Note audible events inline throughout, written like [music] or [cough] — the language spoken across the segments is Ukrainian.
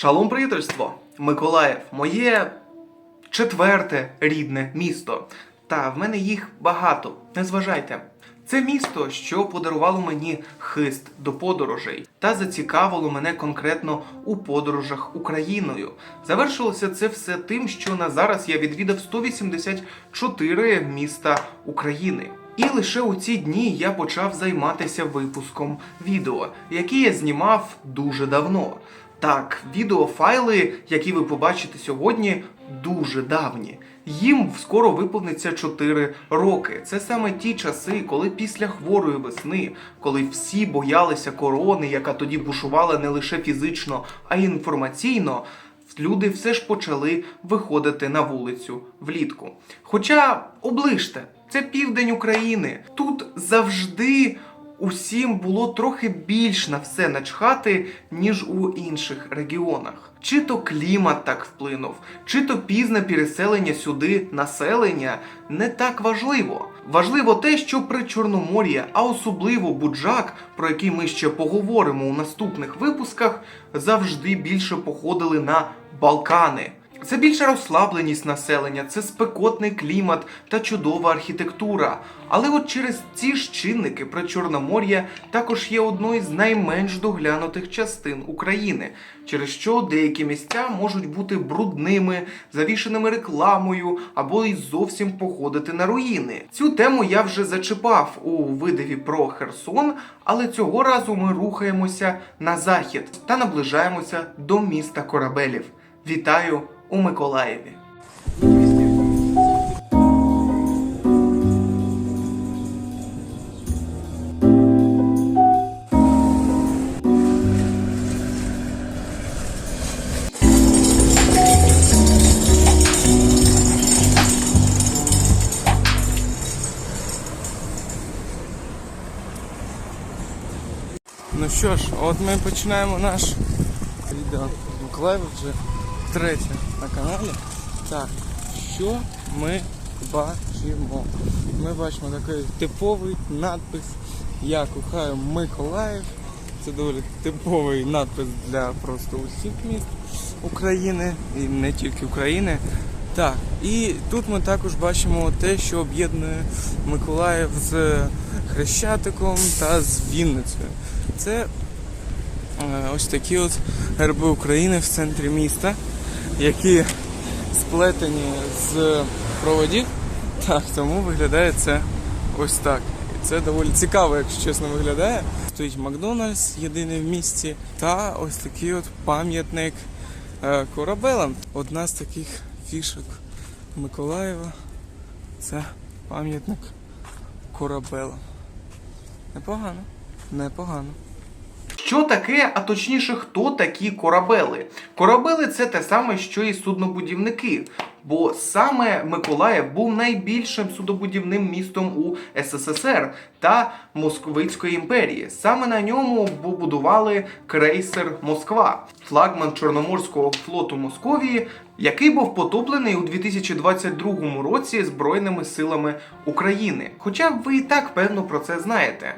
Шалом приятельство! Миколаїв, моє четверте рідне місто. Та в мене їх багато. Не зважайте. Це місто, що подарувало мені хист до подорожей та зацікавило мене конкретно у подорожах Україною. Завершилося це все тим, що на зараз я відвідав 184 міста України. І лише у ці дні я почав займатися випуском відео, які я знімав дуже давно. Так, відеофайли, які ви побачите сьогодні, дуже давні. Їм скоро виповниться 4 роки. Це саме ті часи, коли після хворої весни, коли всі боялися корони, яка тоді бушувала не лише фізично, а й інформаційно, люди все ж почали виходити на вулицю влітку. Хоча оближте, це південь України. Тут завжди усім було трохи більш на все начхати, ніж у інших регіонах. Чи то клімат так вплинув, чи то пізне переселення сюди населення не так важливо. Важливо те, що при Чорномор'ї, а особливо Буджак, про який ми ще поговоримо у наступних випусках, завжди більше походили на Балкани. Це більша розслабленість населення, це спекотний клімат та чудова архітектура. Але от через ці ж чинники Причорномор'я також є одною з найменш доглянутих частин України, через що деякі місця можуть бути брудними, завішеними рекламою або й зовсім походити на руїни. Цю тему я вже зачіпав у видиві про Херсон, але цього разу ми рухаємося на захід та наближаємося до міста корабелів. Вітаю у Миколаєві. Ну що ж, от ми починаємо наш відео Миколаїв вже третє на каналі. Так, що ми бачимо? Ми бачимо такий типовий надпис Я кохаю Миколаїв. Це доволі типовий надпис для просто усіх міст України і не тільки України. Так, і тут ми також бачимо те, що об'єднує Миколаїв з Хрещатиком та з Вінницею. Це е, ось такі от герби України в центрі міста, які сплетені з проводів. Так, тому виглядає це ось так. І це доволі цікаво, якщо чесно виглядає. Стоїть Макдональдс, єдиний в місті, та ось такий от пам'ятник е, корабелам. Одна з таких фішок Миколаєва це пам'ятник корабелам. Непогано, непогано. Що таке, а точніше, хто такі корабели? Корабели це те саме, що і суднобудівники. Бо саме Миколаїв був найбільшим судобудівним містом у СССР та Московицької імперії. Саме на ньому побудували крейсер Москва, флагман Чорноморського флоту Московії, який був потоплений у 2022 році Збройними силами України. Хоча ви і так певно про це знаєте.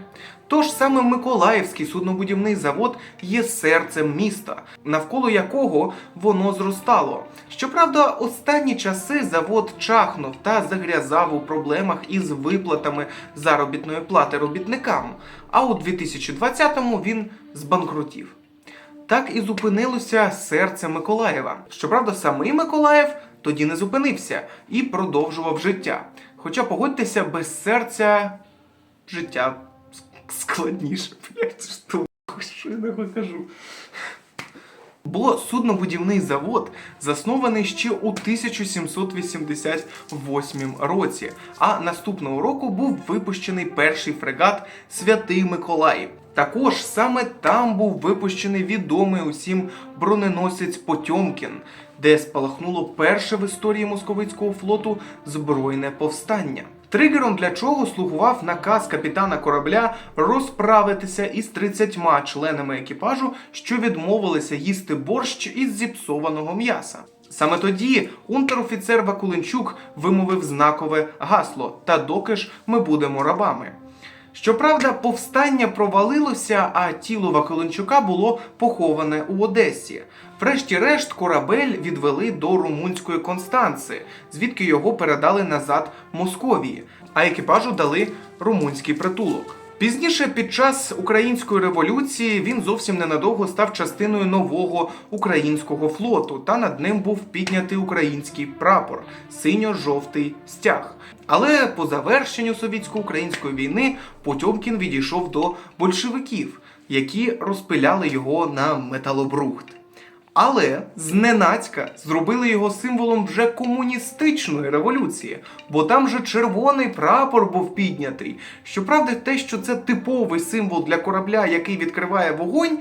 Тож саме Миколаївський суднобудівний завод є серцем міста, навколо якого воно зростало. Щоправда, останні часи завод чахнув та загрязав у проблемах із виплатами заробітної плати робітникам. А у 2020-му він збанкрутів. Так і зупинилося серце Миколаєва. Щоправда, самий Миколаїв тоді не зупинився і продовжував життя. Хоча погодьтеся, без серця життя складніше. Блять, що, що я не кажу. Бо суднобудівний завод заснований ще у 1788 році, а наступного року був випущений перший фрегат Святий Миколай. Також саме там був випущений відомий усім броненосець Потьомкін, де спалахнуло перше в історії московицького флоту збройне повстання. Тригером для чого слугував наказ капітана корабля розправитися із 30 членами екіпажу, що відмовилися їсти борщ із зіпсованого м'яса. Саме тоді унтер-офіцер Вакуленчук вимовив знакове гасло: Та доки ж ми будемо рабами. Щоправда, повстання провалилося, а тіло Ваколенчука було поховане у Одесі. Врешті-решт корабель відвели до румунської Констанци, звідки його передали назад Московії, а екіпажу дали румунський притулок. Пізніше, під час української революції, він зовсім ненадовго став частиною нового українського флоту, та над ним був піднятий український прапор синьо-жовтий стяг. Але по завершенню совітсько-української війни Потьомкін відійшов до большевиків, які розпиляли його на металобрухт. Але зненацька зробили його символом вже комуністичної революції, бо там же червоний прапор був піднятий. Щоправда, те, що це типовий символ для корабля, який відкриває вогонь,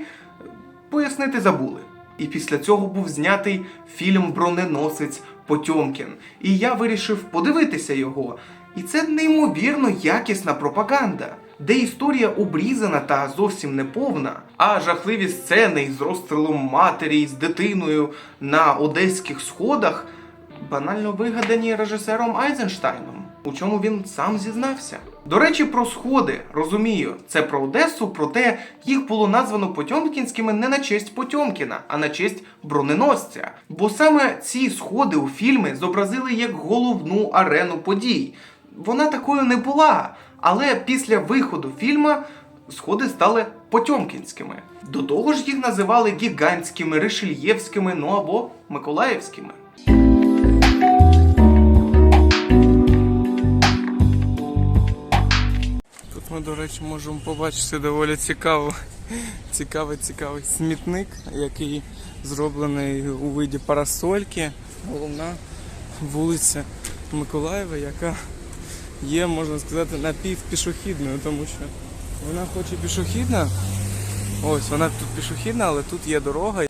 пояснити забули. І після цього був знятий фільм Броненосець Потьомкін. І я вирішив подивитися його. І це неймовірно якісна пропаганда, де історія обрізана та зовсім неповна, а жахливі сцени із розстрілом матері з дитиною на одеських сходах банально вигадані режисером Айзенштайном, у чому він сам зізнався. До речі, про сходи розумію, це про Одесу, проте їх було названо Потьомкінськими не на честь Потьомкіна, а на честь броненосця. Бо саме ці сходи у фільмі зобразили як головну арену подій. Вона такою не була, але після виходу фільма сходи стали Потьомкінськими. До того ж їх називали гігантськими, ришельєвськими, ну або миколаївськими. Тут ми, до речі, можемо побачити доволі цікаво, цікавий, цікавий смітник, який зроблений у виді парасольки. Головна вулиця Миколаєва, яка є, можна сказати, напівпішохідною, тому що вона хоч і пішохідна, ось вона тут пішохідна, але тут є дорога.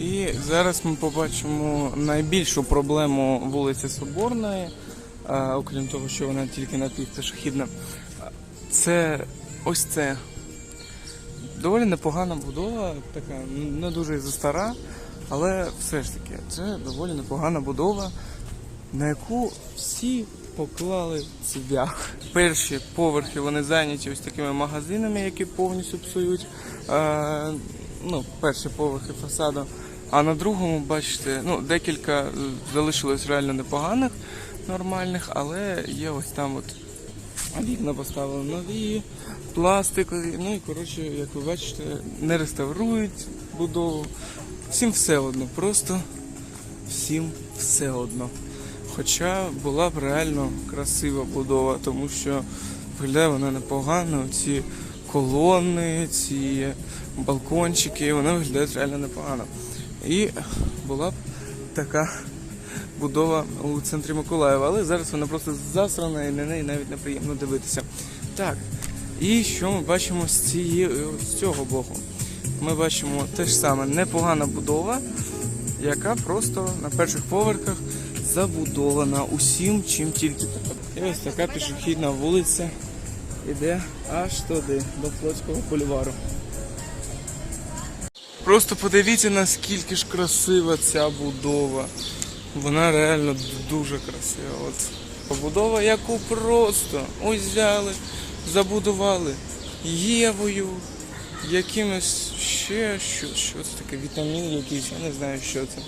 І зараз ми побачимо найбільшу проблему вулиці Соборної, окрім того, що вона тільки напівпішохідна. Це ось це. Доволі непогана будова, така не дуже застара, але все ж таки, це доволі непогана будова, на яку всі поклали цвях. Перші поверхи вони зайняті ось такими магазинами, які повністю псують е, ну, перші поверхи фасаду. А на другому, бачите, ну, декілька залишилось реально непоганих, нормальних, але є ось там от Вікна поставили нові, пластикові. Ну і коротше, як ви бачите, не реставрують будову. Всім все одно, просто всім все одно. Хоча була б реально красива будова, тому що виглядає вона непогано. Ці колони, ці балкончики, вони виглядають реально непогано. І була б така будова у центрі Миколаєва, але зараз вона просто засрана і на неї навіть неприємно дивитися. Так, і що ми бачимо з, цієї, з цього боку? Ми бачимо те ж саме непогана будова, яка просто на перших поверхах забудована усім, чим тільки. І ось така пішохідна вулиця іде аж туди, до Флотського бульвару. Просто подивіться, наскільки ж красива ця будова. Вона реально дуже красива. От побудова, яку просто ось взяли, забудували Євою, якимось ще що, що це таке, вітамін якийсь, я не знаю, що це.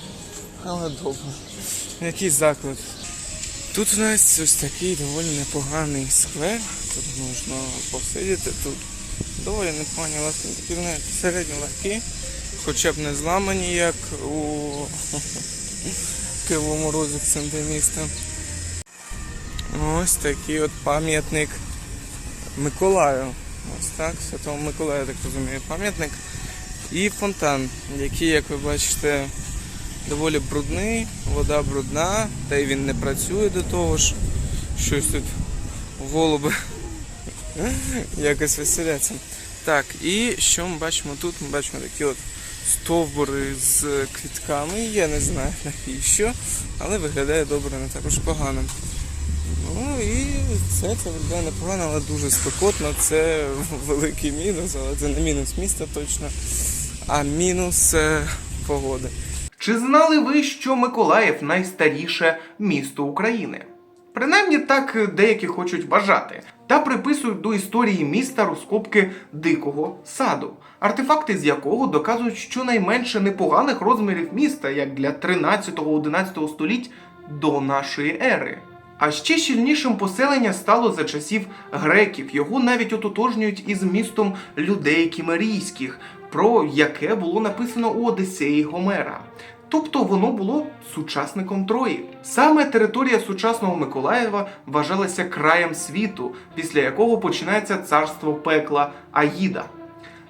Але добре. Якийсь заклад. Тут у нас ось такий доволі непоганий сквер. Тут можна посидіти. Тут доволі непогані лавки, такі вони середньо легкі, хоча б не зламані, як у [laughs] Кривому Розі центрі міста. Ось такий от пам'ятник Миколаю. Ось так, Святому Миколаю, так розумію, пам'ятник. І фонтан, який, як ви бачите, доволі брудний, вода брудна, та й він не працює до того ж. Щось тут голуби [laughs] якось веселяться. Так, і що ми бачимо тут? Ми бачимо такі от стовбури з квітками. Я не знаю навіщо, але виглядає добре, не також погано. Ну і це, це виглядає непогано, але дуже спекотно. Це [laughs] великий мінус, але це не мінус міста точно, а мінус е, погоди. Чи знали ви, що Миколаїв найстаріше місто України? Принаймні так деякі хочуть вважати, та приписують до історії міста розкопки дикого саду, артефакти з якого доказують щонайменше непоганих розмірів міста, як для 13-11 століть до нашої ери. А ще щільнішим поселення стало за часів греків. Його навіть ототожнюють із містом людей кімерійських, про яке було написано у Одіссеї Гомера. Тобто воно було сучасником Трої. Саме територія сучасного Миколаєва вважалася краєм світу, після якого починається царство пекла Аїда.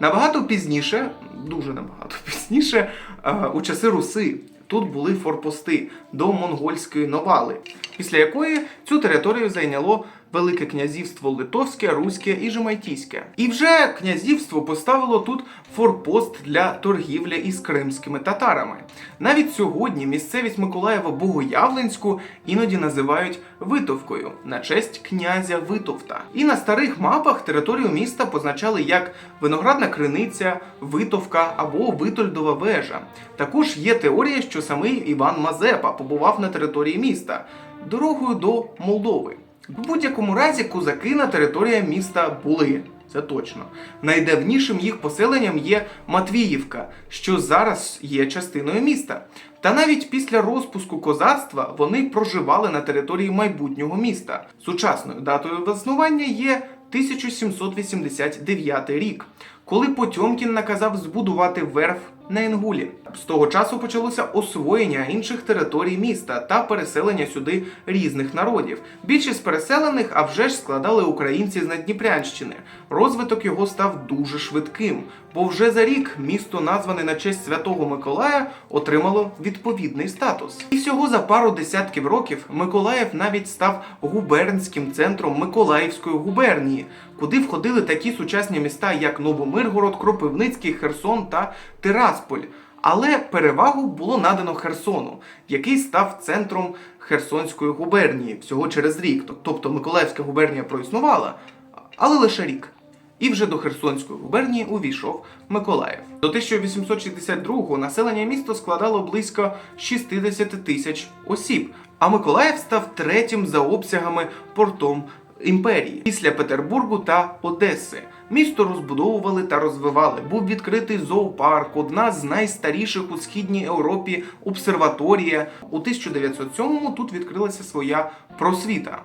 Набагато пізніше, дуже набагато [laughs] пізніше, е, у часи Руси тут були форпости до монгольської Новали, після якої цю територію зайняло Велике князівство Литовське, Руське і Жемайтійське. І вже князівство поставило тут форпост для торгівлі із кримськими татарами. Навіть сьогодні місцевість Миколаєва Богоявленську іноді називають Витовкою на честь князя Витовта. І на старих мапах територію міста позначали як виноградна криниця, Витовка або Витольдова вежа. Також є теорія, що самий Іван Мазепа побував на території міста дорогою до Молдови. В будь-якому разі козаки на території міста були. Це точно. Найдавнішим їх поселенням є Матвіївка, що зараз є частиною міста. Та навіть після розпуску козацтва вони проживали на території майбутнього міста. Сучасною датою заснування є 1789 рік, коли Потьомкін наказав збудувати верф на Інгулі. З того часу почалося освоєння інших територій міста та переселення сюди різних народів. Більшість переселених, а вже ж складали українці з Надніпрянщини. Розвиток його став дуже швидким, бо вже за рік місто, назване на честь Святого Миколая, отримало відповідний статус. І всього за пару десятків років Миколаїв навіть став губернським центром Миколаївської губернії, куди входили такі сучасні міста, як Новомиргород, Кропивницький, Херсон та Тирасполь. Але перевагу було надано Херсону, який став центром Херсонської губернії всього через рік. Тобто Миколаївська губернія проіснувала, але лише рік. І вже до Херсонської губернії увійшов Миколаїв. До 1862-го населення міста складало близько 60 тисяч осіб, а Миколаїв став третім за обсягами портом імперії після Петербургу та Одеси. Місто розбудовували та розвивали. Був відкритий зоопарк, одна з найстаріших у східній Європі обсерваторія. У 1907-му тут відкрилася своя просвіта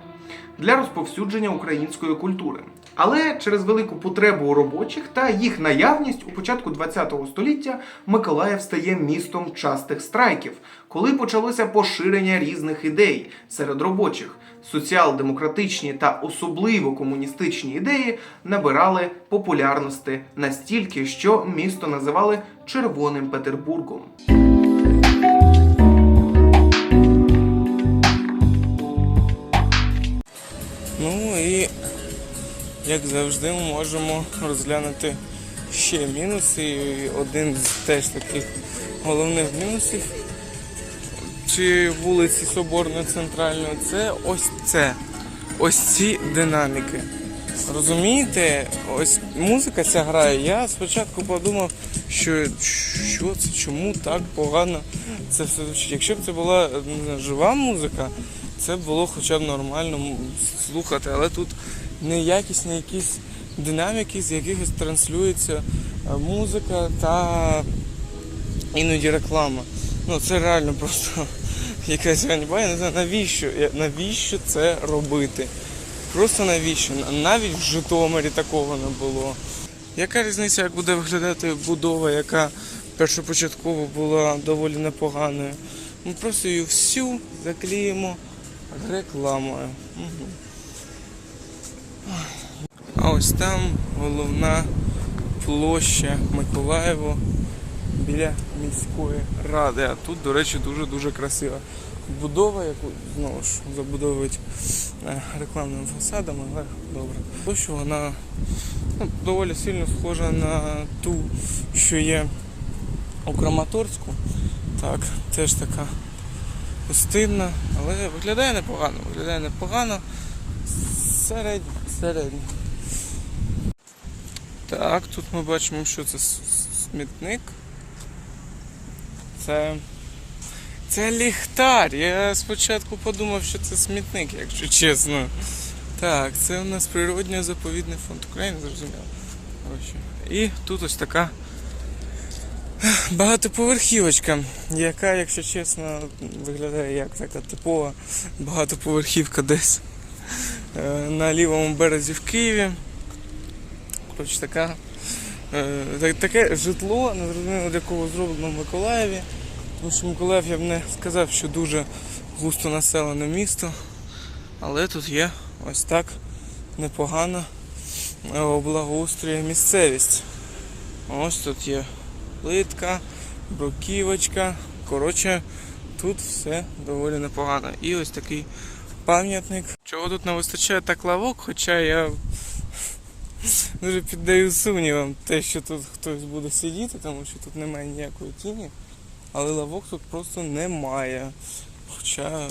для розповсюдження української культури. Але через велику потребу робочих та їх наявність у початку ХХ століття Миколаїв стає містом частих страйків, коли почалося поширення різних ідей серед робочих. Соціал-демократичні та особливо комуністичні ідеї набирали популярності настільки, що місто називали Червоним Петербургом. Ну і як завжди ми можемо розглянути ще мінуси. Один з теж таких головних мінусів чи вулиці Соборної центральної це ось це. Ось ці динаміки. Розумієте, ось музика ця грає. Я спочатку подумав, що що це, чому так погано це все звучить. Якщо б це була не знаю, жива музика, це було хоча б нормально слухати, але тут неякісні якісь динаміки, з якихось транслюється е, музика та іноді реклама. Ну це реально просто [laughs] якась ганьба. Я не знаю, навіщо, навіщо це робити. Просто навіщо? Навіть в Житомирі такого не було. Яка різниця, як буде виглядати будова, яка першопочатково була доволі непоганою? Ми просто її всю заклеїмо рекламою. Мгм. А ось там головна площа Миколаєво біля міської ради. А тут, до речі, дуже-дуже красива будова, яку знову ж забудовують е, рекламними фасадами, але добре. Площа вона ну, доволі сильно схожа на ту, що є у Краматорську. Так, теж така пустинна, але виглядає непогано, виглядає непогано. Середньо, середньо. Так, тут ми бачимо, що це смітник. Це, Це ліхтар. Я спочатку подумав, що це смітник, якщо чесно. Так, це у нас природньо-заповідний фонд України, зрозуміло. І тут ось така багатоповерхівочка, яка, якщо чесно, виглядає як така типова багатоповерхівка десь е, на лівому березі в Києві. Коротше, така, так- таке житло, не зрозуміло для кого зроблено в Миколаєві. Тому що Миколаїв я б не сказав, що дуже густо населене місто. Але тут є ось так непогана е, місцевість. Ось тут є плитка, бруківочка. Коротше, тут все доволі непогано. І ось такий пам'ятник. Чого тут не вистачає так лавок, хоча я дуже піддаю сумнівам те, що тут хтось буде сидіти, тому що тут немає ніякої тіні. Але лавок тут просто немає. Хоча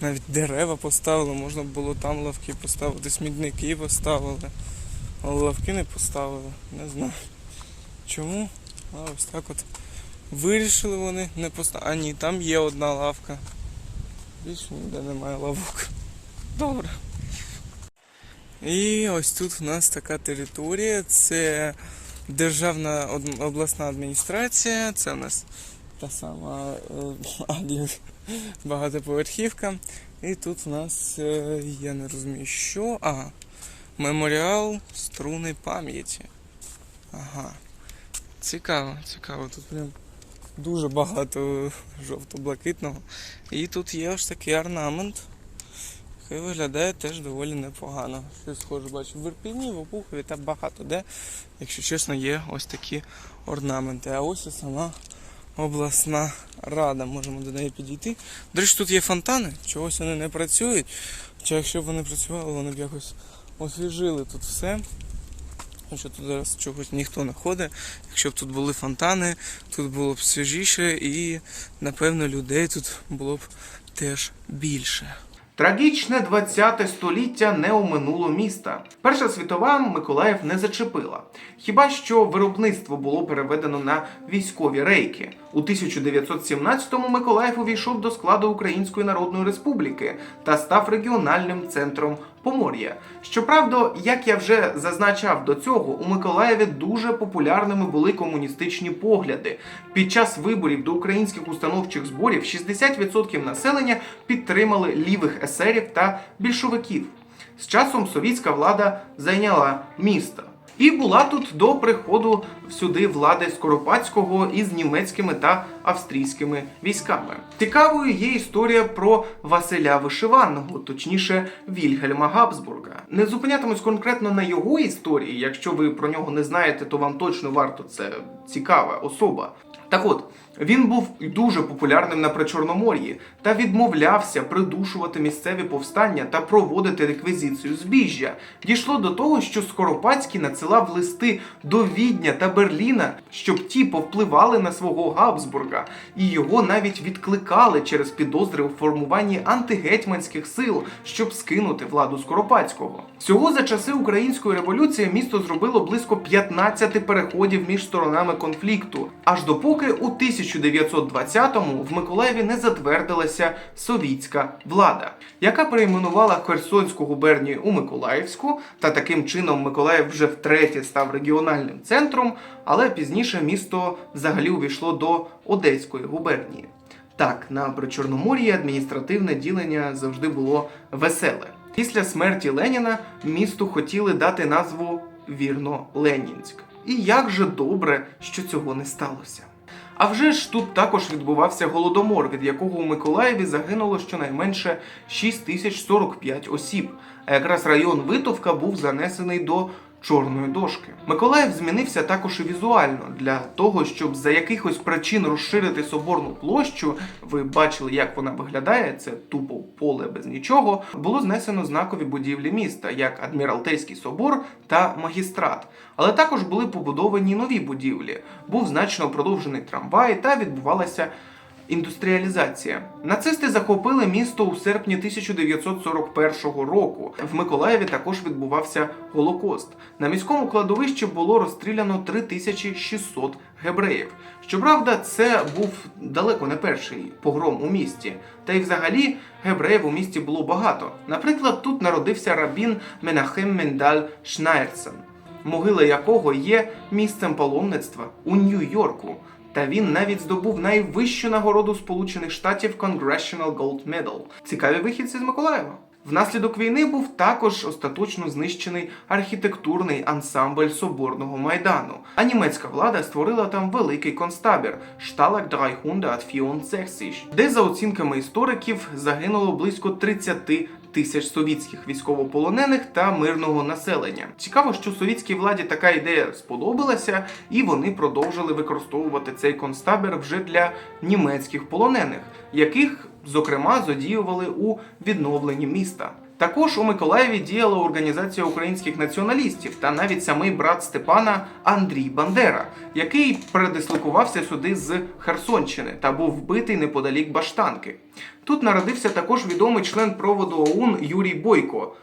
навіть дерева поставили, можна було там лавки поставити, смітники поставили. Але лавки не поставили. Не знаю. Чому? А ось так от. Вирішили вони не поставити. А ні, там є одна лавка. Більше ніде немає лавок. Добре. І ось тут в нас така територія. Це Державна обласна адміністрація. Це у нас та сама е, [laughs] багатоповерхівка. І тут у нас, е, я не розумію, що. Ага. Меморіал струни пам'яті. Ага. Цікаво, цікаво. Тут прям дуже багато жовто-блакитного. І тут є ось такий орнамент. Який виглядає теж доволі непогано. Щось схоже бачу в Ірпіні, в Обухові та багато де, якщо чесно, є ось такі орнаменти. А ось і сама обласна рада. Можемо до неї підійти. До речі, тут є фонтани, чогось вони не працюють. Хоча якщо б вони працювали, вони б якось освіжили тут все. Тому тут зараз чогось ніхто не ходить. Якщо б тут були фонтани, тут було б свіжіше і, напевно, людей тут було б теж більше. Трагічне 20 століття не оминуло міста. Перша світова Миколаїв не зачепила. Хіба що виробництво було переведено на військові рейки. У 1917-му Миколаїв увійшов до складу Української Народної Республіки та став регіональним центром Помор'я. Щоправда, як я вже зазначав до цього, у Миколаєві дуже популярними були комуністичні погляди. Під час виборів до українських установчих зборів 60% населення підтримали лівих есерів та більшовиків. З часом совітська влада зайняла місто. І була тут до приходу сюди влади Скоропадського із німецькими та австрійськими військами. Цікавою є історія про Василя Вишиваного, точніше Вільгельма Габсбурга. Не зупинятимусь конкретно на його історії. Якщо ви про нього не знаєте, то вам точно варто це цікава особа. Так от, він був дуже популярним на Причорномор'ї та відмовлявся придушувати місцеві повстання та проводити реквізицію збіжжя. Дійшло до того, що Скоропадський надсилав листи до Відня та Берліна, щоб ті повпливали на свого Габсбурга, і його навіть відкликали через підозри у формуванні антигетьманських сил, щоб скинути владу Скоропадського. Всього за часи української революції місто зробило близько 15 переходів між сторонами конфлікту, аж допоки у 1920-му в Миколаєві не затвердилася совітська влада, яка перейменувала Херсонську губернію у Миколаївську, та таким чином Миколаїв вже втретє став регіональним центром, але пізніше місто взагалі увійшло до Одеської губернії. Так, на Причорномор'ї адміністративне ділення завжди було веселе. Після смерті Леніна місту хотіли дати назву вірно Ленінськ. І як же добре, що цього не сталося. А вже ж тут також відбувався голодомор, від якого у Миколаєві загинуло щонайменше 6045 осіб. А якраз район Витовка був занесений до чорної дошки. Миколаїв змінився також і візуально для того, щоб за якихось причин розширити соборну площу. Ви бачили, як вона виглядає. Це тупо поле без нічого. Було знесено знакові будівлі міста, як Адміралтейський собор та магістрат. Але також були побудовані нові будівлі. Був значно продовжений трамвай та відбувалася Індустріалізація. Нацисти захопили місто у серпні 1941 року. В Миколаєві також відбувався Голокост. На міському кладовищі було розстріляно 3600 гебреїв. Щоправда, це був далеко не перший погром у місті. Та й взагалі гебреїв у місті було багато. Наприклад, тут народився рабін Менахем Мендаль Шнайрсен, могила якого є місцем паломництва у Нью-Йорку. Та він навіть здобув найвищу нагороду Сполучених Штатів Congressional Gold Medal. Цікаві вихідці з Миколаєва. Внаслідок війни був також остаточно знищений архітектурний ансамбль соборного майдану. А німецька влада створила там великий концтабір Шталак 364, де за оцінками істориків загинуло близько 30 тисяч совітських військовополонених та мирного населення. Цікаво, що совітській владі така ідея сподобалася, і вони продовжили використовувати цей концтабір вже для німецьких полонених, яких зокрема задіювали у відновленні міста. Також у Миколаєві діяла організація українських націоналістів та навіть самий брат Степана Андрій Бандера, який передислокувався сюди з Херсонщини та був вбитий неподалік Баштанки. Тут народився також відомий член проводу ОУН Юрій Бойко.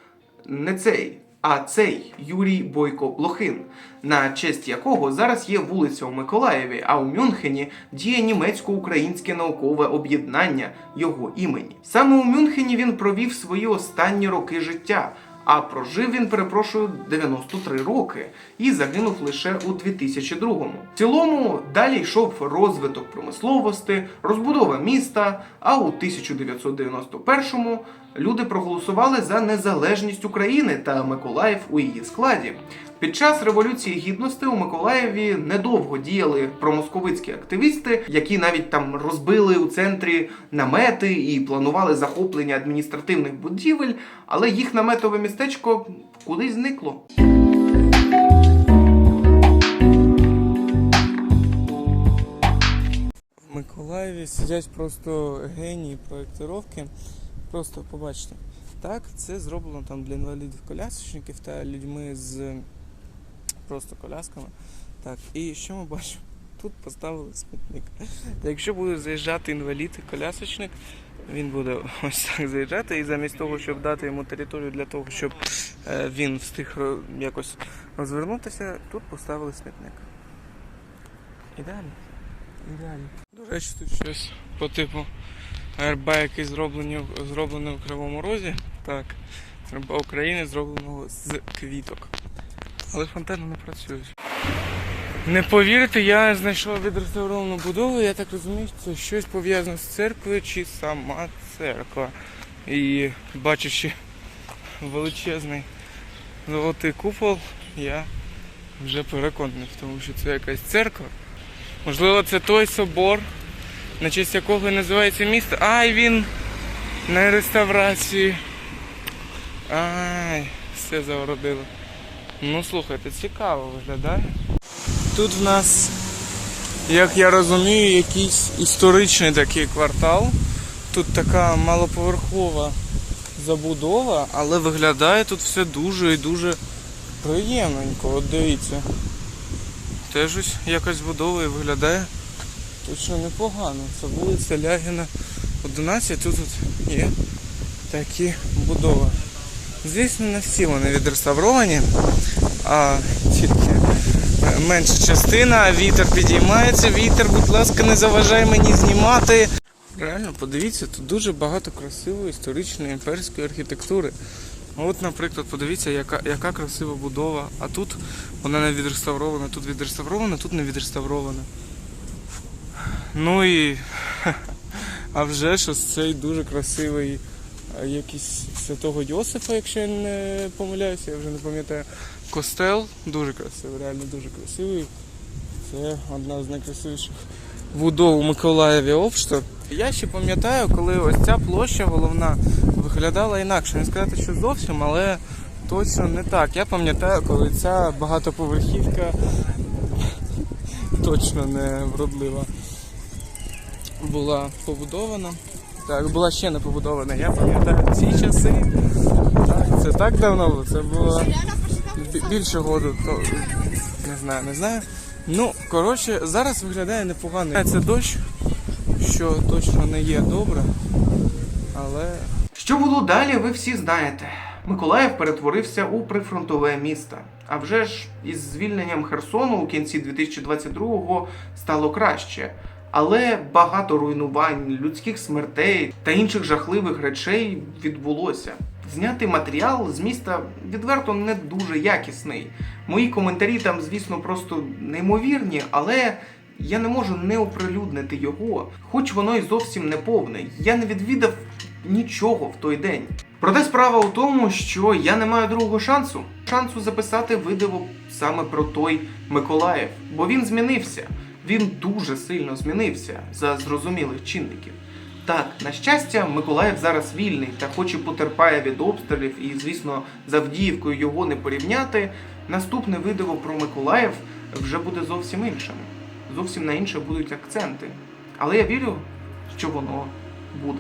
Не цей, а цей Юрій Бойко Блохин, на честь якого зараз є вулиця у Миколаєві, а у Мюнхені діє німецько-українське наукове об'єднання його імені. Саме у Мюнхені він провів свої останні роки життя. А прожив він, перепрошую, 93 роки і загинув лише у 2002-му. В цілому далі йшов розвиток промисловості, розбудова міста. А у 1991-му люди проголосували за незалежність України та Миколаїв у її складі. Під час революції гідності у Миколаєві недовго діяли промосковицькі активісти, які навіть там розбили у центрі намети і планували захоплення адміністративних будівель, але їх наметове містечко кудись зникло. В Миколаєві сидять просто генії проєктировки. Просто побачите. Так, це зроблено там для інвалідів колясочників та людьми з просто колясками. Так, і що ми бачимо? Тут поставили смітник. Якщо буде заїжджати інвалід колясочник, він буде ось так заїжджати, і замість того, щоб дати йому територію для того, щоб е, він встиг якось розвернутися, тут поставили смітник. Ідеально. Ідеально. До речі, тут щось по типу РБ, який зроблений, у Кривому Розі. Так. РБ України зробленого з квіток. Але фонтани не працюють. Не повірите, я знайшов відреставровану будову, я так розумію, це щось пов'язане з церквою чи сама церква. І бачачи величезний золотий купол, я вже переконаний тому, що це якась церква. Можливо, це той собор, на честь якого називається місто. Ай, він на реставрації. Ай, все загородило. Ну слухайте, цікаво виглядає. Тут в нас, як я розумію, якийсь історичний такий квартал. Тут така малоповерхова забудова, але виглядає тут все дуже і дуже приємненько. От дивіться. Теж ось якась будова і виглядає точно непогано. Це вулиця Лягіна 11, тут от є такі будови. Звісно, не всі вони відреставровані, а тільки менша частина, вітер підіймається, вітер, будь ласка, не заважай мені знімати. Реально, подивіться, тут дуже багато красивої історичної імперської архітектури. От, наприклад, подивіться, яка, яка красива будова, а тут вона не відреставрована, тут відреставрована, тут не відреставрована. Ну і [laughs] а вже ж ось цей дуже красивий е, якийсь святого Йосифа, якщо я не помиляюся, я вже не пам'ятаю. Костел дуже красивий, реально дуже красивий. Це одна з найкрасивіших будов у Миколаєві Обшта. Я ще пам'ятаю, коли ось ця площа головна виглядала інакше. Не сказати, що зовсім, але точно не так. Я пам'ятаю, коли ця багатоповерхівка точно не вродлива була побудована. Так, була ще не побудована. Я пам'ятаю ці часи. Так, це так давно було. Це було більше году. То, не знаю, не знаю. Ну, коротше, зараз виглядає непогано. Це дощ, що точно не є добре. Але Що було далі, ви всі знаєте. Миколаїв перетворився у прифронтове місто. А вже ж із звільненням Херсону у кінці 2022-го стало краще. Але багато руйнувань, людських смертей та інших жахливих речей відбулося. Знятий матеріал з міста відверто не дуже якісний. Мої коментарі там, звісно, просто неймовірні, але я не можу не оприлюднити його, хоч воно і зовсім не повне. Я не відвідав нічого в той день. Проте справа у тому, що я не маю другого шансу. Шансу записати відео саме про той Миколаїв, бо він змінився. Він дуже сильно змінився за зрозумілих чинників. Так, на щастя, Миколаїв зараз вільний та хоч і потерпає від обстрілів, і, звісно, з Авдіївкою його не порівняти. Наступне відео про Миколаїв вже буде зовсім іншим. Зовсім на інше будуть акценти. Але я вірю, що воно буде.